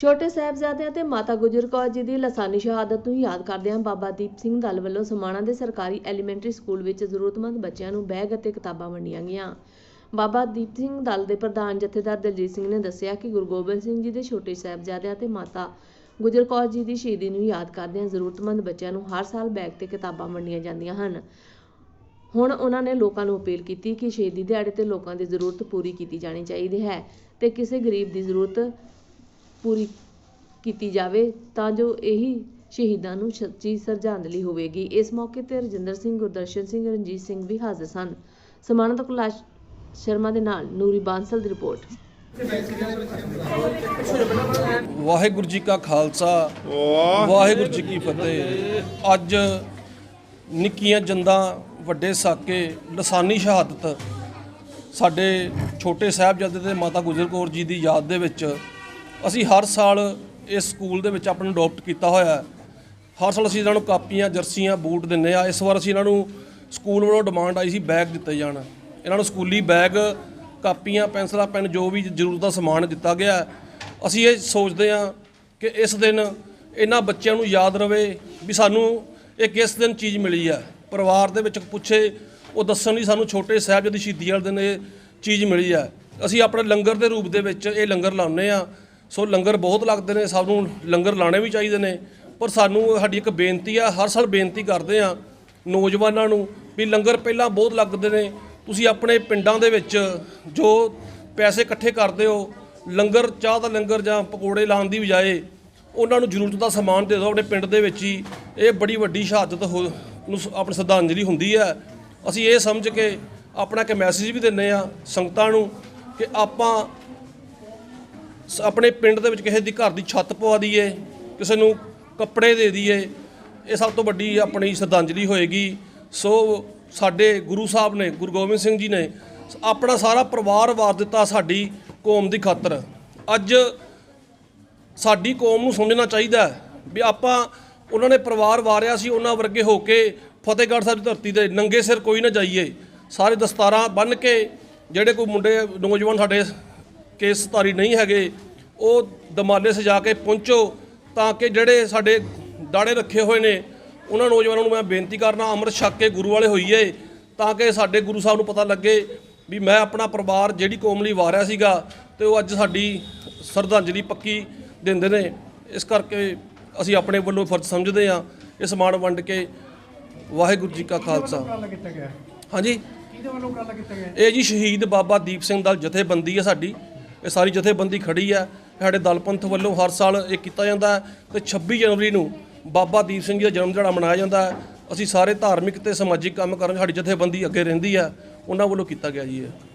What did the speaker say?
ਛੋਟੇ ਸਾਹਿਬਜ਼ਾਦਿਆਂ ਤੇ ਮਾਤਾ ਗੁਜਰ ਕੌਰ ਜੀ ਦੀ ਲਸਾਨੀ ਸ਼ਹਾਦਤ ਨੂੰ ਯਾਦ ਕਰਦਿਆਂ ਬਾਬਾ ਦੀਪ ਸਿੰਘ ਦਲ ਵੱਲੋਂ ਸਮਾਣਾ ਦੇ ਸਰਕਾਰੀ ਐਲੀਮੈਂਟਰੀ ਸਕੂਲ ਵਿੱਚ ਜ਼ਰੂਰਤਮੰਦ ਬੱਚਿਆਂ ਨੂੰ ਬੈਗ ਅਤੇ ਕਿਤਾਬਾਂ ਵੰਡੀਆਂ ਗਈਆਂ। ਬਾਬਾ ਦੀਪ ਸਿੰਘ ਦਲ ਦੇ ਪ੍ਰਧਾਨ ਜਥੇਦਾਰ ਦਲਜੀਤ ਸਿੰਘ ਨੇ ਦੱਸਿਆ ਕਿ ਗੁਰੂ ਗੋਬਿੰਦ ਸਿੰਘ ਜੀ ਦੇ ਛੋਟੇ ਸਾਹਿਬਜ਼ਾਦਿਆਂ ਤੇ ਮਾਤਾ ਗੁਜਰ ਕੌਰ ਜੀ ਦੀ ਸ਼ਹੀਦੀ ਨੂੰ ਯਾਦ ਕਰਦਿਆਂ ਜ਼ਰੂਰਤਮੰਦ ਬੱਚਿਆਂ ਨੂੰ ਹਰ ਸਾਲ ਬੈਗ ਤੇ ਕਿਤਾਬਾਂ ਵੰਡੀਆਂ ਜਾਂਦੀਆਂ ਹਨ। ਹੁਣ ਉਹਨਾਂ ਨੇ ਲੋਕਾਂ ਨੂੰ ਅਪੀਲ ਕੀਤੀ ਕਿ ਸ਼ਹੀਦੀ ਦਿਹਾੜੇ ਤੇ ਲੋਕਾਂ ਦੀ ਜ਼ਰੂਰਤ ਪੂਰੀ ਕੀਤੀ ਜਾਣੀ ਚਾਹੀਦੀ ਹੈ ਤੇ ਕਿਸੇ ਗਰੀਬ ਦੀ ਜ਼ਰੂਰਤ ਪੂਰੀ ਕੀਤੀ ਜਾਵੇ ਤਾਂ ਜੋ ਇਹੀ ਸ਼ਹੀਦਾਂ ਨੂੰ ਸੱਚੀ ਸ਼ਰਧਾਂਜਲੀ ਹੋਵੇਗੀ। ਇਸ ਮੌਕੇ ਤੇ ਰਜਿੰਦਰ ਸਿੰਘ ਗੁਰਦਰਸ਼ਨ ਸਿੰਘ ਰਣਜੀਤ ਸਿੰਘ ਵੀ ਹਾਜ਼ਰ ਸਨ। ਸਮਾਣਾ ਤੋਂ ਕੁਲਾਸ਼ ਸ਼ਰਮਾ ਦੇ ਨਾਲ ਨੂਰੀ ਬਾਂਸਲ ਦੀ ਰਿਪੋਰਟ। ਵਾਹਿਗੁਰੂ ਜੀ ਕਾ ਖਾਲਸਾ ਵਾਹਿਗੁਰੂ ਜੀ ਕੀ ਫਤਿਹ। ਅੱਜ ਨਿੱਕੀਆਂ ਜੰਦਾਂ ਵੱਡੇ ਸਾਕੇ ਲਸਾਨੀ ਸ਼ਹਾਦਤ ਸਾਡੇ ਛੋਟੇ ਸਾਹਿਬਜ਼ਾਦੇ ਤੇ ਮਾਤਾ ਗੁਜਰ ਕੌਰ ਜੀ ਦੀ ਯਾਦ ਦੇ ਵਿੱਚ ਅਸੀਂ ਹਰ ਸਾਲ ਇਸ ਸਕੂਲ ਦੇ ਵਿੱਚ ਆਪਣਾ ਅਡਾਪਟ ਕੀਤਾ ਹੋਇਆ ਹੈ। ਹਰ ਸਾਲ ਅਸੀਂ ਇਹਨਾਂ ਨੂੰ ਕਾਪੀਆਂ, ਜਰਸੀਆਂ, ਬੂਟ ਦਿੰਨੇ ਆ ਇਸ ਵਾਰ ਅਸੀਂ ਇਹਨਾਂ ਨੂੰ ਸਕੂਲ ਵੱਲੋਂ ਡਿਮਾਂਡ ਆਈ ਸੀ ਬੈਗ ਦਿੱਤੇ ਜਾਣ। ਇਹਨਾਂ ਨੂੰ ਸਕੂਲੀ ਬੈਗ ਕਾਪੀਆਂ, ਪੈਨਸਲਾਂ, ਪੈਨ ਜੋ ਵੀ ਜ਼ਰੂਰਤ ਦਾ ਸਮਾਨ ਦਿੱਤਾ ਗਿਆ ਅਸੀਂ ਇਹ ਸੋਚਦੇ ਹਾਂ ਕਿ ਇਸ ਦਿਨ ਇਹਨਾਂ ਬੱਚਿਆਂ ਨੂੰ ਯਾਦ ਰਵੇ ਵੀ ਸਾਨੂੰ ਇਹ ਕਿਸ ਦਿਨ ਚੀਜ਼ ਮਿਲੀ ਹੈ। ਪਰਿਵਾਰ ਦੇ ਵਿੱਚ ਪੁੱਛੇ, ਉਹ ਦੱਸਣ ਲਈ ਸਾਨੂੰ ਛੋਟੇ ਸਾਹਿਬ ਦੀ ਸ਼ਹੀਦੀ ਵਾਲੇ ਦਿਨ ਇਹ ਚੀਜ਼ ਮਿਲੀ ਹੈ। ਅਸੀਂ ਆਪਣੇ ਲੰਗਰ ਦੇ ਰੂਪ ਦੇ ਵਿੱਚ ਇਹ ਲੰਗਰ ਲਾਉਂਦੇ ਆ ਸੋ ਲੰਗਰ ਬਹੁਤ ਲੱਗਦੇ ਨੇ ਸਭ ਨੂੰ ਲੰਗਰ ਲਾਣੇ ਵੀ ਚਾਹੀਦੇ ਨੇ, ਪਰ ਸਾਨੂੰ ਸਾਡੀ ਇੱਕ ਬੇਨਤੀ ਆ, ਹਰ ਸਾਲ ਬੇਨਤੀ ਕਰਦੇ ਆ ਨੌਜਵਾਨਾਂ ਨੂੰ ਵੀ ਲੰਗਰ ਪਹਿਲਾਂ ਬਹੁਤ ਲੱਗਦੇ ਨੇ। ਤੁਸੀਂ ਆਪਣੇ ਪਿੰਡਾਂ ਦੇ ਵਿੱਚ ਜੋ ਪੈਸੇ ਇਕੱਠੇ ਕਰਦੇ ਹੋ, ਲੰਗਰ, ਚਾਹ ਦਾ ਲੰਗਰ ਜਾਂ ਪਕੌੜੇ ਲਾਉਣ ਦੀ ਬਜਾਏ ਉਹਨਾਂ ਨੂੰ ਜ਼ਰੂਰਤ ਦਾ ਸਮਾਨ ਦੇ ਦਿਓ, ਆਪਣੇ ਪਿੰਡ ਦੇ ਵਿੱਚ ਹੀ। ਇਹ ਬੜੀ ਵੱਡੀ ਸ਼ਹਾਦਤ ਹੋ- ਨੂੰ ਆਪਣੀ ਸ਼ਰਧਾਂਜਲੀ ਹੁੰਦੀ ਹੈ ਅਸੀਂ ਇਹ ਸਮਝ ਕੇ ਆਪਣਾ ਇੱਕ ਮੈਸੇਜ ਵੀ ਦਿੰਨੇ ਆ ਸੰਗਤਾਂ ਨੂੰ ਕਿ ਆਪਾਂ ਸ- ਆਪਣੇ ਪਿੰਡ ਦੇ ਵਿੱਚ ਕਿਸੇ ਦੀ ਘਰ ਦੀ ਛੱਤ ਪਵਾ ਦਈਏ, ਕਿਸੇ ਨੂੰ ਕੱਪੜੇ ਦੇ ਦਈਏ, ਇਹ ਸਭ ਤੋਂ ਵੱਡੀ ਆਪਣੀ ਸ਼ਰਧਾਂਜਲੀ ਹੋਏਗੀ। ਸੋ ਸਾਡੇ ਗੁਰੂ ਸਾਹਿਬ ਨੇ, ਗੁਰੂ ਗੋਬਿੰਦ ਸਿੰਘ ਜੀ ਨੇ ਆਪਣਾ ਸਾਰਾ ਪਰਿਵਾਰ ਵਾਰ ਦਿੱਤਾ ਸਾਡੀ ਕੌਮ ਦੀ ਖਾਤਰ। ਅੱਜ ਸਾਡੀ ਕੌਮ ਨੂੰ ਸਮਝਣਾ ਚਾਹੀਦਾ ਹੈ ਵੀ ਆਪਾਂ ਉਹਨਾਂ ਨੇ ਪਰਿਵਾਰ ਵਾਰਿਆ ਸੀ, ਉਹਨਾਂ ਵਰਗੇ ਹੋ ਕੇ ਫਤਿਹਗੜ੍ਹ ਸਾਹਿਬ ਦੀ ਧਰਤੀ ਤੇ ਨੰਗੇ ਸਿਰ ਕੋਈ ਨਾ ਜਾਈਏ। ਸਾਰੇ ਦਸਤਾਰਾਂ ਬੰਨ੍ਹ ਕੇ ਜਿਹੜੇ ਕੋਈ ਮੁੰਡੇ, ਨੌਜਵਾਨ ਸਾਡੇ ਕੇਸ ਧਾਰੀ ਨਹੀਂ ਹੈਗੇ ਉਹ ਦਮਾਲੇ ਸਜਾ ਕੇ ਪਹੁੰਚੋ ਤਾਂ ਕਿ ਜਿਹੜੇ ਸਾਡੇ ਦਾੜੇ ਰੱਖੇ ਹੋਏ ਨੇ ਉਹਨਾਂ ਨੌਜਵਾਨਾਂ ਨੂੰ ਮੈਂ ਬੇਨਤੀ ਕਰਨਾ ਅੰਮ੍ਰਿਤ ਛਕ ਕੇ ਗੁਰੂ ਵਾਲੇ ਹੋਈਏ ਤਾਂ ਕਿ ਸਾਡੇ ਗੁਰੂ ਸਾਹਿਬ ਨੂੰ ਪਤਾ ਲੱਗੇ ਵੀ ਮੈਂ ਆਪਣਾ ਪਰਿਵਾਰ ਜਿਹੜੀ ਕੌਮ ਲਈ ਵਾਰਿਆ ਸੀਗਾ ਤੇ ਉਹ ਅੱਜ ਸਾਡੀ ਸ਼ਰਧਾਂਜਲੀ ਪੱਕੀ ਦਿੰਦੇ ਨੇ। ਇਸ ਕਰਕੇ ਅਸੀਂ ਆਪਣੇ ਵੱਲੋਂ ਫਰਜ਼ ਸਮਝਦੇ ਹਾਂ ਇਹ ਸਮਾਨ ਵੰਡ ਕੇ ਵਾਹਿਗੁਰੂ ਜੀ ਕਾ ਖਾਲਸਾ। ਹਾਂਜੀ। ਕਿਹਦੇ ਵੱਲੋਂ ਗੱਲ ਕੀਤਾ ਗਿਆ? ਇਹ ਜੀ ਸ਼ਹੀਦ ਬਾਬਾ ਦੀਪ ਸਿੰਘ ਦਲ ਜਥੇਬੰਦੀ ਹੈ ਸਾਡੀ। ਇਹ ਸਾਰੀ ਜਥੇਬੰਦੀ ਖੜੀ ਹੈ। ਸਾਡੇ ਦਲ ਪੰਥ ਵੱਲੋਂ ਹਰ ਸਾਲ ਇਹ ਕੀਤਾ ਜਾਂਦਾ ਹੈ ਤੇ 26 ਜਨਵਰੀ ਨੂੰ ਬਾਬਾ ਦੀਪ ਸਿੰਘ ਜੀ ਦਾ ਜਨਮ ਦਿਹਾੜਾ ਮਨਾਇਆ ਜਾਂਦਾ ਹੈ। ਅਸੀਂ ਸਾਰੇ ਧਾਰਮਿਕ ਤੇ ਸਮਾਜਿਕ ਕੰਮ ਕਰਨ ਸਾਡੀ ਜਥੇਬੰਦੀ ਅੱਗੇ ਰਹਿੰਦੀ ਹੈ। ਉਹਨਾਂ ਵੱਲੋਂ ਕੀਤਾ ਗਿਆ ਜੀ ਇਹ।